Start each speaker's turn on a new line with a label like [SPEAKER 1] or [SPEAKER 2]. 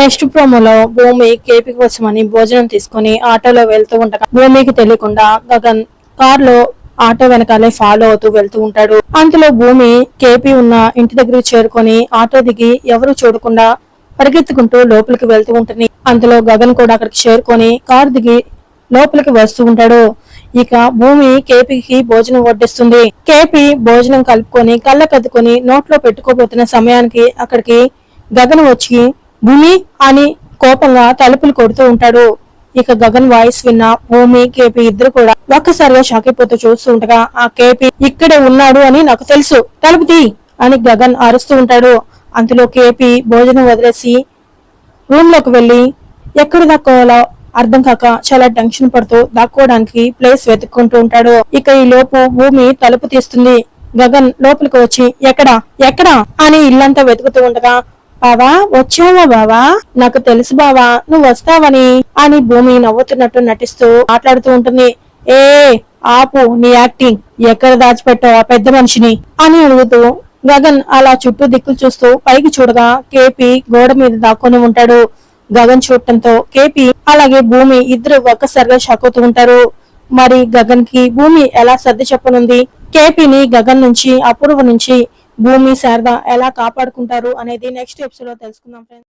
[SPEAKER 1] Next ప్రోమోలో భూమి KP కోసమని భోజనం తీసుకుని ఆటోలో వెళ్తూ ఉండగా భూమికి తెలియకుండా గగన్ కార్లో ఆటో వెనకాలే ఫాలో అవుతూ వెళ్తూ ఉంటాడు. అంతలో భూమి కేపీ ఉన్న ఇంటి దగ్గరికి చేరుకొని ఆటో దిగి ఎవరు చూడకుండా పరిగెత్తుకుంటూ లోపలికి వెళ్తూ ఉంటుంది. అంతలో గగన్ కూడా అక్కడికి చేరుకొని కార్ దిగి లోపలికి వస్తూ ఉంటాడు. ఇక భూమి కేపీకి భోజనం వడ్డిస్తుంది. కేపీ భోజనం కలుపుకొని కళ్ళ కద్దుకొని నోట్లో పెట్టుకోబోతున్న సమయానికి అక్కడికి గగన్ వచ్చి భూమి అని కోపంగా తలుపులు కొడుతూ ఉంటాడు. ఇక గగన్ వాయిస్ విన్న భూమి కేపీ ఇద్దరు కూడా ఒక్కసారిగా షాక్ అయిపోతూ చూస్తూ ఉండగా ఆ కేపీ ఇక్కడే ఉన్నాడు అని నాకు తెలుసు. తలుపు తీ అని గగన్ అరుస్తూ ఉంటాడు. అందులో కేపీ భోజనం వదిలేసి రూమ్లోకి వెళ్ళి ఎక్కడ దాక్కోవాలో అర్థం కాక చాలా టెన్షన్ పడుతూ దాక్కోవడానికి ప్లేస్ వెతుక్కుంటూ ఉంటాడు. ఇక ఈ లోపు భూమి తలుపు తీస్తుంది. గగన్ లోపలికి వచ్చి ఎక్కడా? ఎక్కడా? అని ఇల్లంతా వెతుకుతూ ఉండగా బావా వచ్చావా బావా? నాకు తెలుసు బావా నువ్వు వస్తావని. అని భూమి నవ్వుతున్నట్టు నటిస్తూ మాట్లాడుతూ ఉంటుంది. ఏ ఆపు నీ యాక్టింగ్. ఎక్కడ దాచిపెట్టావా పెద్ద మనిషిని? అని అడుగుతూ గగన్ అలా చుట్టూ దిక్కులు చూస్తూ పైకి చూడగా కేపీ గోడ మీద దాక్కుని ఉంటాడు. గగన్ చూడటంతో కేపీ అలాగే భూమి ఇద్దరు ఒక్కసారిగా షాక్ అవుతూ ఉంటారు. మరి గగన్కి భూమి ఎలా సర్ది చెప్పనుంది? కేపీని గగన్ నుంచి అపూర్వ నుంచి భూమి శారద ఎలా కాపాడుకుంటారు అనేది నెక్స్ట్ ఎపిసోడ్లో తెలుసుకుందాం ఫ్రెండ్స్